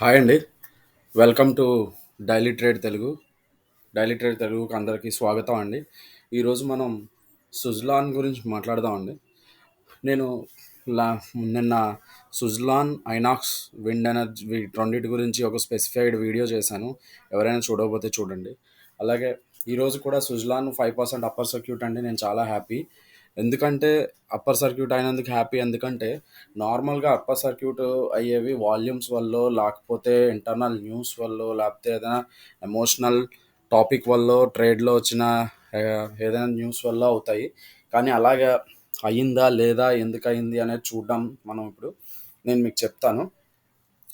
Hi అండి. Welcome to daily trade Telugu daily trade తెలుగుకి అందరికీ స్వాగతం అండి. ఈరోజు మనం సుజ్లాన్ గురించి మాట్లాడదామండి నేను లా నిన్న సుజ్లాన్ ఐనాక్స్ విండ్ ఎనర్జీ రెండింటి గురించి ఒక స్పెసిఫైడ్ వీడియో చేశాను. ఎవరైనా చూడకపోతే చూడండి. అలాగే ఈరోజు కూడా Suzlon five percent upper circuit అంటే నేను చాలా హ్యాపీ ఎందుకంటే అప్పర్ సర్క్యూట్ అయినందుకు హ్యాపీ ఎందుకంటే నార్మల్గా అప్పర్ సర్క్యూట్ అయ్యేవి వాల్యూమ్స్ వల్ల లేకపోతే ఇంటర్నల్ న్యూస్ వల్ల లేకపోతే ఏదైనా ఎమోషనల్ టాపిక్ వల్ల ట్రేడ్లో వచ్చిన ఏదైనా న్యూస్ వల్ల అవుతాయి. కానీ అలాగా అయ్యిందా లేదా ఎందుకు అయింది అనేది చూడడం మనం ఇప్పుడు. నేను మీకు చెప్తాను.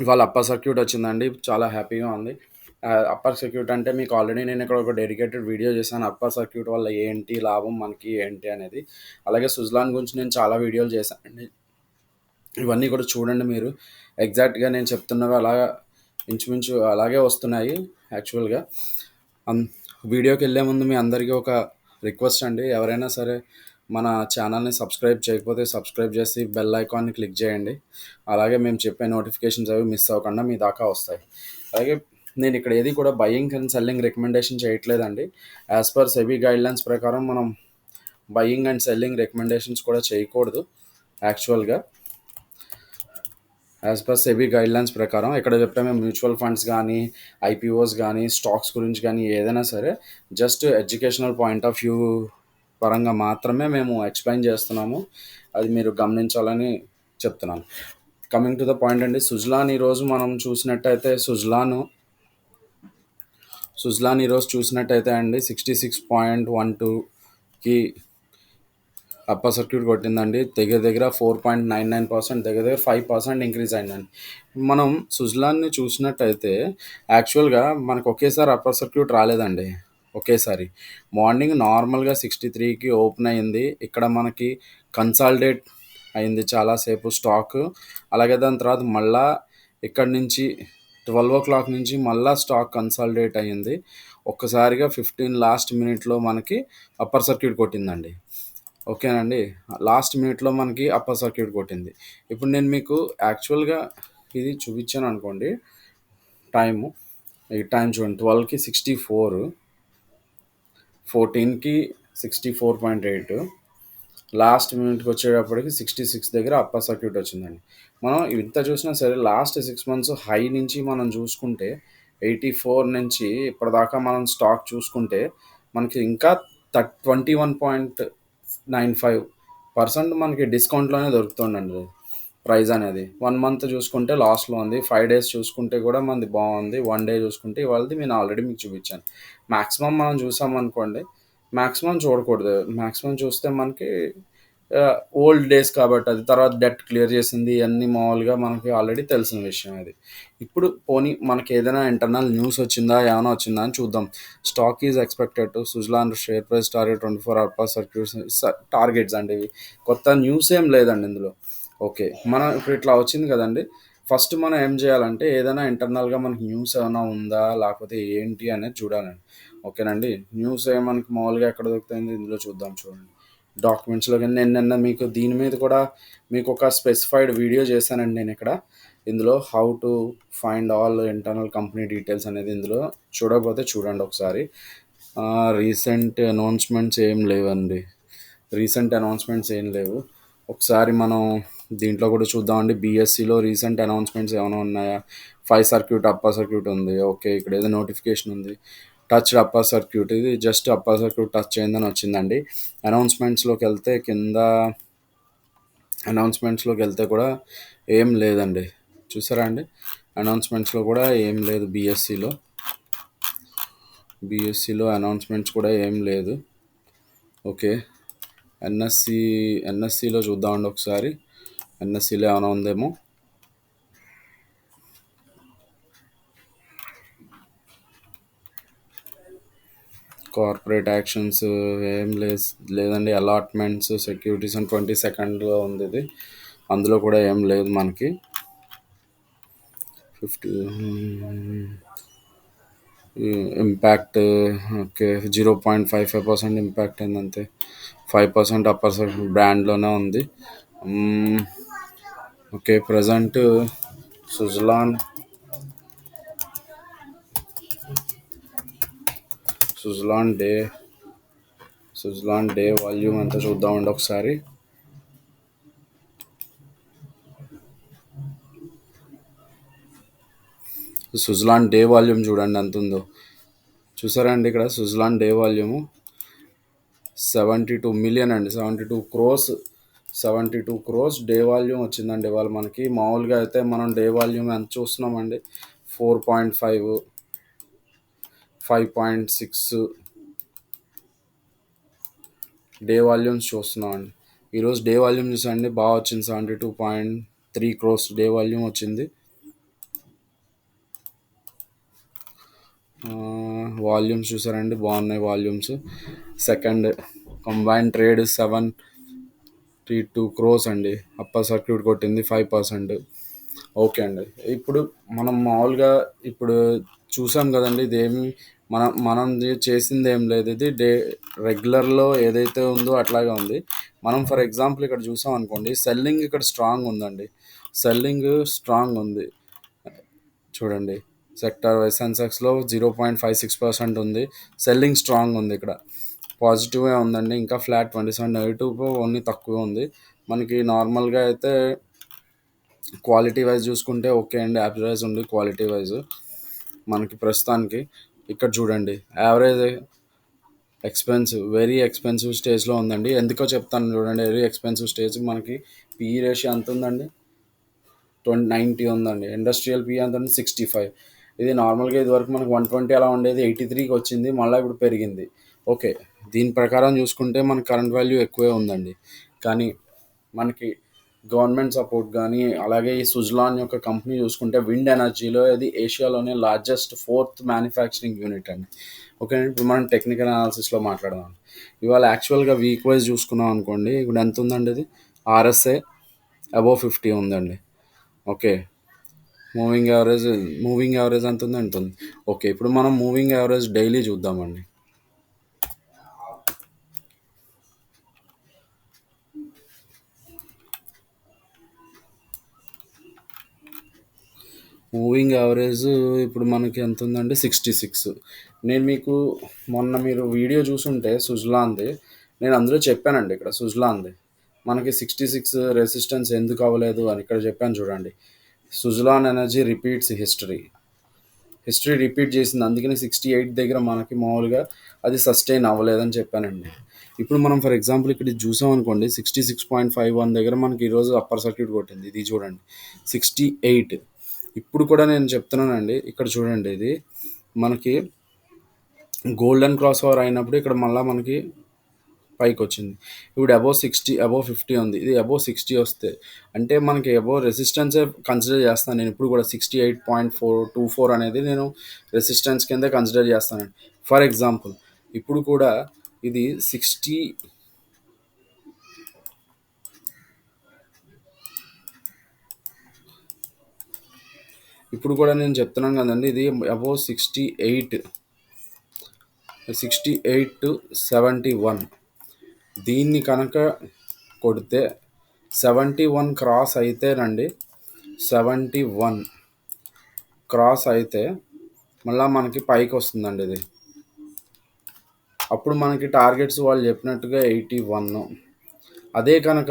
ఇవాళ అప్పర్ సర్క్యూట్ వచ్చిందండి చాలా హ్యాపీగా ఉంది. అప్పర్ సర్క్యూట్ అంటే మీకు ఆల్రెడీ నేను ఇక్కడ ఒక డెడికేటెడ్ వీడియో చేశాను. అప్పర్ సర్క్యూట్ వల్ల ఏంటి లాభం మనకి ఏంటి అనేది. అలాగే సుజ్లాన్ గురించి నేను చాలా వీడియోలు చేశానండి ఇవన్నీ కూడా చూడండి మీరు. ఎగ్జాక్ట్గా నేను చెప్తున్నవి అలాగా ఇంచుమించు అలాగే వస్తున్నాయి యాక్చువల్గా వీడియోకి వెళ్ళే ముందు మీ అందరికీ ఒక రిక్వెస్ట్ అండి. ఎవరైనా సరే మన ఛానల్ని సబ్స్క్రైబ్ చేయకపోతే సబ్స్క్రైబ్ చేసి బెల్ ఐకాన్ని క్లిక్ చేయండి. అలాగే మేము చెప్పే నోటిఫికేషన్స్ అవి మిస్ అవ్వకుండా మీ దాకా వస్తాయి. అలాగే నేను ఇక్కడ ఏది కూడా బయింగ్ అండ్ సెల్లింగ్ రికమెండేషన్ చేయట్లేదండి. యాజ్ పర్ సెబీ గైడ్లైన్స్ ప్రకారం మనం బయింగ్ అండ్ సెల్లింగ్ రికమెండేషన్స్ కూడా చేయకూడదు యాక్చువల్గా యాజ్ పర్ సెబీ గైడ్లైన్స్ ప్రకారం ఇక్కడ చెప్తే మేము మ్యూచువల్ ఫండ్స్ కానీ ఐపీఓస్ కానీ స్టాక్స్ గురించి కానీ ఏదైనా సరే just educational point of view పరంగా మాత్రమే మేము ఎక్స్ప్లెయిన్ చేస్తున్నాము. అది మీరు గమనించాలని చెప్తున్నాను. కమింగ్ టు ద పాయింట్ అండి సుజ్లాన్ ఈరోజు మనం చూసినట్టయితే సుజ్లాను సుజ్లాన్ ఈరోజు చూసినట్టయితే అండి సిక్స్టీ సిక్స్ పాయింట్ వన్ టూకి అప్పర్ సర్క్యూట్ కొట్టిందండి. దగ్గర దగ్గర four point nine nine percent దగ్గర దగ్గర ఫైవ్ పర్సెంట్ ఇంక్రీజ్ అయిందండి. మనం సుజ్లాన్ని చూసినట్టయితే యాక్చువల్గా మనకు ఒకేసారి అప్పర్ సర్క్యూట్ రాలేదండి. ఒకేసారి. మార్నింగ్ నార్మల్గా సిక్స్టీ త్రీకి ఓపెన్ అయింది. ఇక్కడ మనకి కన్సాలిడేట్ అయింది చాలాసేపు స్టాక్. అలాగే దాని తర్వాత మళ్ళా ఇక్కడ నుంచి ట్వెల్వ్ ఓ క్లాక్ నుంచి మళ్ళా స్టాక్ కన్సాలిడేట్ అయ్యింది. ఒక్కసారిగా ఫిఫ్టీన్ లాస్ట్ మినిట్లో మనకి అప్పర్ సర్క్యూట్ కొట్టిందండి. ఓకేనండి? లాస్ట్ మినిట్లో మనకి అప్పర్ సర్క్యూట్ కొట్టింది. ఇప్పుడు నేను మీకు యాక్చువల్గా ఇది చూపించాను అనుకోండి. టైము. ఈ టైం చూడండి. ట్వెల్వ్కి sixty four ఫోర్టీన్కి sixty four point eight last మినిట్కి వచ్చేటప్పటికి సిక్స్టీ సిక్స్ దగ్గర అప్పర్ సర్క్యూట్ వచ్చిందండి. మనం ఇంత చూసినా సరే లాస్ట్ సిక్స్ మంత్స్ హై నుంచి మనం చూసుకుంటే ఎయిటీ ఫోర్ నుంచి ఇప్పటిదాకా మనం స్టాక్ చూసుకుంటే మనకి ఇంకా థర్ట్ twenty one point nine five percent మనకి డిస్కౌంట్లోనే దొరుకుతుందండి ప్రైస్ అనేది. వన్ మంత్ చూసుకుంటే లాస్ట్లో ఉంది. ఫైవ్ డేస్ చూసుకుంటే కూడా మనది బాగుంది. వన్ డే చూసుకుంటే ఇవాళది నేను ఆల్రెడీ మీకు చూపించాను. మ్యాక్సిమం మనం చూసామనుకోండి మ్యాక్సిమం చూడకూడదు. మ్యాక్సిమం చూస్తే మనకి ఓల్డ్ డేస్ కాబట్టి అది తర్వాత డెట్ క్లియర్ చేసింది అన్ని మామూలుగా మనకి ఆల్రెడీ తెలిసిన విషయం అది. ఇప్పుడు పోనీ మనకి ఏదైనా ఇంటర్నల్ న్యూస్ వచ్చిందా ఏమైనా వచ్చిందా అని చూద్దాం. Stock is expected to Suzlon share price target twenty four hour circuits targets అండి ఇవి. కొత్త న్యూస్ ఏం లేదండి ఇందులో. ఓకే మనం ఇప్పుడు ఇట్లా వచ్చింది కదండి. ఫస్ట్ మనం ఏం చేయాలంటే ఏదైనా ఇంటర్నల్గా మనకి న్యూస్ ఏమైనా ఉందా లేకపోతే ఏంటి అనేది చూడాలండి. ఓకేనండి. న్యూస్ మనకి మామూలుగా ఎక్కడ దొరుకుతుంది ఇందులో చూద్దాం చూడండి. డాక్యుమెంట్స్లో కానీ నేను నిన్న మీకు దీని మీద కూడా మీకు ఒక స్పెసిఫైడ్ వీడియో చేశానండి నేను ఇక్కడ. ఇందులో how to find all internal company details అనేది ఇందులో చూడకపోతే చూడండి ఒకసారి. రీసెంట్ అనౌన్స్మెంట్స్ ఏం లేవండి. రీసెంట్ అనౌన్స్మెంట్స్ ఏం లేవు. ఒకసారి మనం దీంట్లో కూడా చూద్దామండి. బీఎస్సీలో రీసెంట్ అనౌన్స్మెంట్స్ ఏమైనా ఉన్నాయా? ఫైవ్ సర్క్యూట్ అప్పర్ సర్క్యూట్ ఉంది. ఓకే ఇక్కడ ఏదో నోటిఫికేషన్ ఉంది. టచ్ అప్పర్ సర్క్యూట్ ఇది జస్ట్ అప్పర్ సర్క్యూట్ టచ్ అయిందని వచ్చిందండి. అనౌన్స్మెంట్స్లోకి వెళ్తే కింద అనౌన్స్మెంట్స్లోకి వెళ్తే కూడా ఏం లేదండి. చూసారా అండి? అనౌన్స్మెంట్స్లో కూడా ఏం లేదు బీఎస్సీలో బీఎస్సీలో అనౌన్స్మెంట్స్ కూడా ఏం లేదు. ఓకే ఎన్ఎస్సి ఎన్ఎస్సిలో చూద్దామండి ఒకసారి. ఎన్ఎస్సిలో ఏమైనా ఉందేమో. కార్పొరేట్ యాక్షన్స్ ఏం లేదు లేదండి అలాట్మెంట్స్ సెక్యూరిటీస్ అని ట్వంటీ సెకండ్లో ఉంది ఇది. అందులో కూడా ఏం లేదు మనకి. Fifty impact okay zero point five five percent impact ఏంటంతే అంతే ఫైవ్ పర్సెంట్ అప్పర్ బ్రాండ్లోనే ఉంది. Okay present Suzlon Suzlon day. Suzlon day volume అంతా చూద్దామండి ఒకసారి? సుజలాన్ డే వాల్యూమ్ చూడండి ఎంత ఉందో చూసారా అండి ఇక్కడ Suzlon day volume? Seventy two million అండి. Seventy two crores seventy two crores day volume వచ్చిందండి ఇవాళ మనకి. మామూలుగా అయితే మనం డే వాల్యూమ్ ఎంత చూస్తున్నామండి? Four point five five point six day volumes చూస్తున్నాం అండి ఈరోజు డే వాల్యూమ్ చూసండి బాగా వచ్చింది seventy two point three crores day volume వచ్చింది. వాల్యూమ్స్ చూసారండి. బాగున్నాయి volumes. Second combine trade seven three two crores అండి. అప్పర్ సర్క్యూట్ కొట్టింది ఫైవ్ పర్సెంట్. ఓకే అండి. ఇప్పుడు మనం మామూలుగా ఇప్పుడు చూసాం కదండి ఇదేమి మనం మనం చేసింది ఏం లేదు. ఇది డే రెగ్యులర్లో ఏదైతే ఉందో అట్లాగే ఉంది. మనం ఫర్ ఎగ్జాంపుల్ ఇక్కడ చూసాం అనుకోండి సెల్లింగ్ ఇక్కడ స్ట్రాంగ్ ఉందండి. సెల్లింగ్ స్ట్రాంగ్ ఉంది. చూడండి sector wise సెన్సెక్స్లో zero point five six percent ఉంది. సెల్లింగ్ స్ట్రాంగ్ ఉంది ఇక్కడ. పాజిటివే ఉందండి. ఇంకా flat twenty seven negative only తక్కువ ఉంది. మనకి నార్మల్గా అయితే క్వాలిటీ వైజ్ చూసుకుంటే ఓకే అండి యావరేజ్ ఉంది క్వాలిటీ వైజ్ మనకి ప్రస్తుతానికి. ఇక్కడ చూడండి. యావరేజ్ ఎక్స్పెన్సివ్ వెరీ ఎక్స్పెన్సివ్ స్టేజ్లో ఉందండి. ఎందుకో చెప్తాను చూడండి. వెరీ ఎక్స్పెన్సివ్ స్టేజ్ మనకి పిఈ రేషియో ఎంత ఉందండి? ట్వంటీ నైంటీ ఉందండి. ఇండస్ట్రియల్ పీ ఎంత ఉంది సిక్స్టీ ఫైవ్ ఇది నార్మల్గా ఇది వరకు మనకు వన్ ట్వంటీ అలా ఉండేది. ఎయిటీ త్రీకి వచ్చింది. మళ్ళీ ఇప్పుడు పెరిగింది. ఓకే దీని ప్రకారం చూసుకుంటే మన కరెంట్ వాల్యూ ఎక్కువే ఉందండి. కానీ మనకి గవర్నమెంట్ సపోర్ట్ కానీ అలాగే ఈ సుజలాన్ యొక్క కంపెనీ చూసుకుంటే విండ్ ఎనర్జీలో ఇది ఏషియాలోనే లార్జెస్ట్ ఫోర్త్ మ్యానుఫ్యాక్చరింగ్ యూనిట్ అండి. ఓకే ఇప్పుడు మనం టెక్నికల్ అనాలిసిస్లో మాట్లాడదాం. ఇవాళ యాక్చువల్గా వీక్ వైజ్ చూసుకున్నాం అనుకోండి ఇప్పుడు ఎంత ఉందండి ఇది? ఆర్ఎస్ఏ అబోవ్ ఫిఫ్టీ ఉందండి. Okay moving average moving average ఎంత ఉంది? అంటుంది ఓకే ఇప్పుడు మనం మూవింగ్ యావరేజ్ డైలీ చూద్దామండి. మూవింగ్ యావరేజ్ ఇప్పుడు మనకి ఎంత ఉందండి సిక్స్టీ సిక్స్ నేను మీకు మొన్న మీరు వీడియో చూసుంటే సుజ్లాంది నేను అందులో చెప్పానండి ఇక్కడ సుజ్లాంది. మనకి సిక్స్టీ సిక్స్ రెసిస్టెన్స్ ఎందుకు అవ్వలేదు అని ఇక్కడ చెప్పాను చూడండి. Suzlon energy repeats history history repeat చేసింది అందుకని సిక్స్టీ ఎయిట్ దగ్గర మనకి మామూలుగా అది సస్టైన్ అవ్వలేదని చెప్పానండి. ఇప్పుడు మనం ఫర్ ఎగ్జాంపుల్ ఇక్కడ చూసాం అనుకోండి sixty six point five one దగ్గర మనకి ఈరోజు అప్పర్ సర్క్యూట్ కొట్టింది. ఇది చూడండి సిక్స్టీ ఎయిట్ ఇప్పుడు కూడా నేను చెప్తున్నానండి. ఇక్కడ చూడండి ఇది. మనకి గోల్డెన్ క్రాస్ ఓవర్ అయినప్పుడు ఇక్కడ మళ్ళీ మనకి పైకి వచ్చింది ఇప్పుడు అబోవ్ సిక్స్టీ అబోవ్ ఫిఫ్టీ ఉంది. ఇది అబోవ్ సిక్స్టీ వస్తే అంటే మనకి అబోవ్ రెసిస్టెన్సే కన్సిడర్ చేస్తాను నేను. ఇప్పుడు కూడా sixty eight point four two four అనేది నేను రెసిస్టెన్స్ కింద కన్సిడర్ చేస్తానండి ఫర్ ఎగ్జాంపుల్ ఇప్పుడు కూడా ఇది సిక్స్టీ ఇప్పుడు కూడా నేను చెప్తున్నాను కదండి ఇది above sixty eight sixty eight to seventy one దీన్ని కనుక కొడితే సెవెంటీ వన్ క్రాస్ అయితేనండి సెవెంటీ వన్ క్రాస్ అయితే మళ్ళీ మనకి పైకి వస్తుందండి ఇది. అప్పుడు మనకి టార్గెట్స్ వాళ్ళు చెప్పినట్టుగా ఎయిటీ వన్ అదే కనుక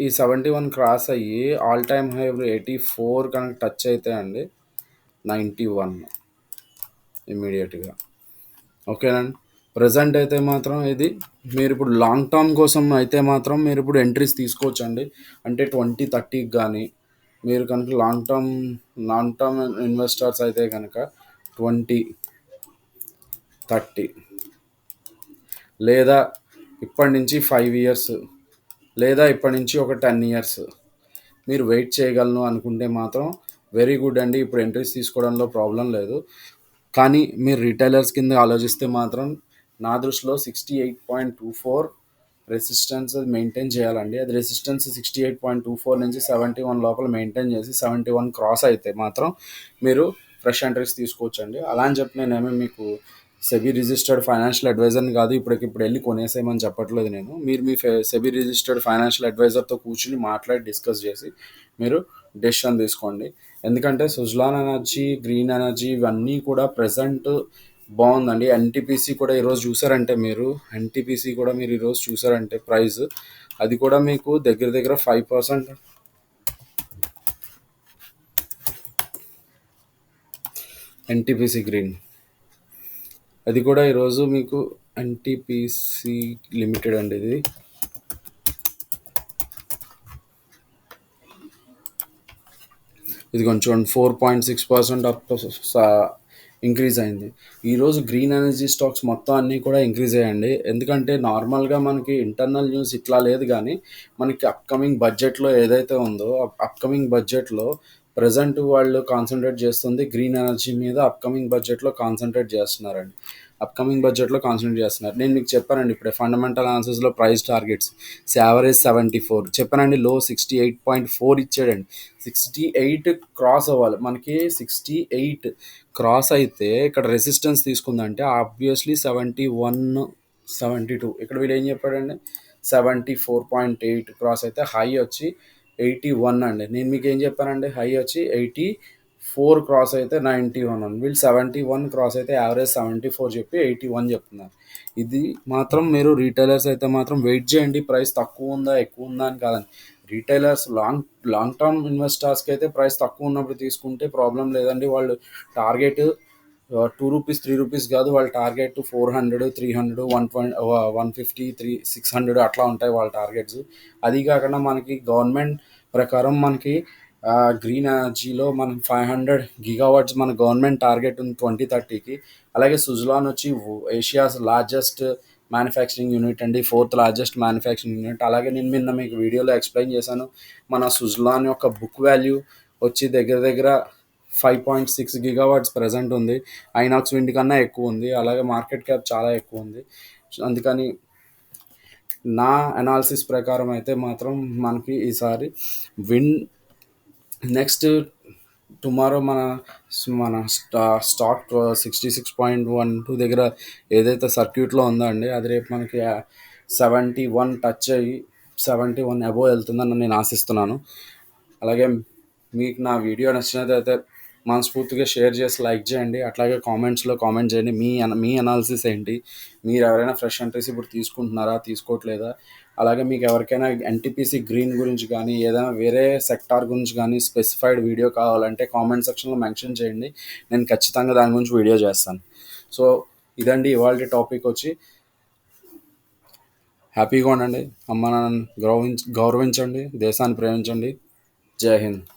ఈ సెవెంటీ వన్ క్రాస్ అయ్యి all time high eighty four కనుక టచ్ అయితే అండి నైంటీ వన్ ఇమీడియట్గా ఓకేనండి? ప్రజెంట్ అయితే మాత్రం ఇది. మీరు ఇప్పుడు లాంగ్ టర్మ్ కోసం అయితే మాత్రం మీరు ఇప్పుడు ఎంట్రీస్ తీసుకోవచ్చు అండి అంటే ట్వంటీ థర్టీకి కానీ మీరు కనుక long term long term investors అయితే కనుక ట్వంటీ థర్టీ లేదా ఇప్పటి నుంచి ఫైవ్ ఇయర్స్ లేదా ఇప్పటి నుంచి ఒక టెన్ ఇయర్స్. మీరు వెయిట్ చేయగలను అనుకుంటే మాత్రం వెరీ గుడ్ అండి. ఇప్పుడు ఎంట్రీస్ తీసుకోవడంలో ప్రాబ్లం లేదు. కానీ మీరు రిటైలర్స్ కింద ఆలోచిస్తే మాత్రం నా దృష్టిలో sixty eight point two four resistance maintain చేయాలండి. అది resistance sixty eight point two four నుంచి సెవెంటీ వన్ లోపల మెయింటైన్ చేసి సెవెంటీ వన్ క్రాస్ అయితే మాత్రం మీరు ఫ్రెష్ ఎంట్రీస్ తీసుకోవచ్చండి. అలా అని చెప్పి నేనేమి మీకు సెబీ రిజిస్టర్డ్ ఫైనాన్షియల్ అడ్వైజర్ని కాదు ఇప్పటికిప్పుడు వెళ్ళి కొనేసేయమని చెప్పట్లేదు నేను. మీరు మీ సెబీ రిజిస్టర్డ్ ఫైనాన్షియల్ అడ్వైజర్తో కూర్చుని మాట్లాడి డిస్కస్ చేసి మీరు డెసిషన్ తీసుకోండి. ఎందుకంటే సుజలాన్ ఎనర్జీ గ్రీన్ ఎనర్జీ ఇవన్నీ కూడా ప్రజెంట్ బాగుందండి. ఎన్టీపీసీ కూడా ఈరోజు చూసారంటే మీరు ఎన్టీపీసీ కూడా మీరు ఈరోజు చూసారంటే ప్రైస్ అది కూడా మీకు దగ్గర దగ్గర ఫైవ్ పర్సెంట్. NTPC green. అది కూడా ఈరోజు మీకు ఎన్టీపీసీ లిమిటెడ్ అండి ఇది. ఇది కొంచెం four point six percent up increase అయింది. ఈరోజు గ్రీన్ ఎనర్జీ స్టాక్స్ మొత్తం అన్నీ కూడా ఇంక్రీజ్ అయ్యండి ఎందుకంటే నార్మల్గా మనకి ఇంటర్నల్ న్యూస్ ఇట్లా లేదు కానీ మనకి అప్కమింగ్ బడ్జెట్లో ఏదైతే ఉందో అప్కమింగ్ బడ్జెట్లో ప్రజెంట్ వాళ్ళు కాన్సన్ట్రేట్ చేస్తుంది గ్రీన్ ఎనర్జీ మీద అప్కమింగ్ బడ్జెట్లో కాన్సన్ట్రేట్ చేస్తున్నారండి. అప్కమింగ్ బడ్జెట్లో కాన్సన్ట్రేట్ చేస్తున్నారు. నేను మీకు చెప్పానండి ఇప్పుడే fundamental ఆన్సర్స్లో price targets average seventy four చెప్పానండి low sixty eight point four ఇచ్చాడండి. సిక్స్టీ ఎయిట్ క్రాస్ అవ్వాలి. మనకి సిక్స్టీ ఎయిట్ క్రాస్ అయితే ఇక్కడ resistance తీసుకుందంటే obviously seventy one seventy two ఇక్కడ వీళ్ళు ఏం చెప్పాడండి? Seventy four point eight cross అయితే హై వచ్చి ఎయిటీ వన్ అండి. నేను మీకు ఏం చెప్పానండి హై వచ్చి ఎయిటీ ఫోర్ క్రాస్ అయితే నైంటీ వన్ అండి. వీళ్ళు సెవెంటీ వన్ క్రాస్ అయితే యావరేజ్ సెవెంటీ ఫోర్ చెప్పి ఎయిటీ వన్ చెప్తున్నారు. ఇది మాత్రం మీరు రీటైలర్స్ అయితే మాత్రం వెయిట్ చేయండి. ప్రైస్ తక్కువ ఉందా ఎక్కువ ఉందా అని కాదండి. రీటైలర్స్ లాంగ్ లాంగ్ టర్మ్ ఇన్వెస్టర్స్కి అయితే ప్రైస్ తక్కువ ఉన్నప్పుడు తీసుకుంటే ప్రాబ్లం లేదండి. వాళ్ళు target two rupees three rupees కాదు వాళ్ళ target four hundred three hundred one point one fifty three six hundred అట్లా ఉంటాయి వాళ్ళ టార్గెట్స్ అది కాకుండా మనకి గవర్నమెంట్ ప్రకారం మనకి uh, గ్రీన్ ఎనర్జీలో మనం ఫైవ్ హండ్రెడ్ గిగావాట్స్ మన గవర్నమెంట్ టార్గెట్ ఉంది ట్వంటీ థర్టీకి అలాగే సుజలాన్ వచ్చి ఏషియాస్ లార్జెస్ట్ మ్యానుఫ్యాక్చరింగ్ యూనిట్ అండి ఫోర్త్ లార్జెస్ట్ మ్యానుఫ్యాక్చరింగ్ యూనిట్ అలాగే నేను నిన్న మీకు వీడియోలో ఎక్స్ప్లెయిన్ చేశాను మన సుజలాన్ యొక్క బుక్ వాల్యూ వచ్చి దగ్గర దగ్గర five point six gigawatts present ఉంది. ఐనాక్స్ విండ్ కన్నా ఎక్కువ ఉంది. అలాగే మార్కెట్ క్యాప్ చాలా ఎక్కువ ఉంది. అందుకని నా అనాలిసిస్ ప్రకారం అయితే మాత్రం మనకి ఈసారి విన్ నెక్స్ట్ టుమారో మన మన స్టా stock sixty six point one two దగ్గర ఏదైతే సర్క్యూట్లో ఉందో అండి అది రేపు మనకి సెవెంటీ వన్ టచ్ అయ్యి సెవెంటీ వన్ అబోవ్ వెళ్తుందని నేను ఆశిస్తున్నాను. అలాగే మీకు నా వీడియో నచ్చినట్లయితే మనస్ఫూర్తిగా షేర్ చేసి లైక్ చేయండి. అట్లాగే కామెంట్స్లో కామెంట్ చేయండి. మీ మీ అనాలిసిస్ ఏంటి? మీరు ఎవరైనా ఫ్రెష్ ఎంట్రీస్ ఇప్పుడు తీసుకుంటున్నారా? తీసుకోవట్లేదా? అలాగే మీకు ఎవరికైనా ఎన్టీపీసీ గ్రీన్ గురించి కానీ ఏదైనా వేరే సెక్టార్ గురించి కానీ స్పెసిఫైడ్ వీడియో కావాలంటే కామెంట్ సెక్షన్లో మెన్షన్ చేయండి. నేను ఖచ్చితంగా దాని గురించి వీడియో చేస్తాను. సో ఇదండి ఇవాళ టాపిక్ వచ్చి. హ్యాపీగా ఉండండి. అమ్మ నాన్న గౌరవించ గౌరవించండి. దేశాన్ని ప్రేమించండి. జై హింద్.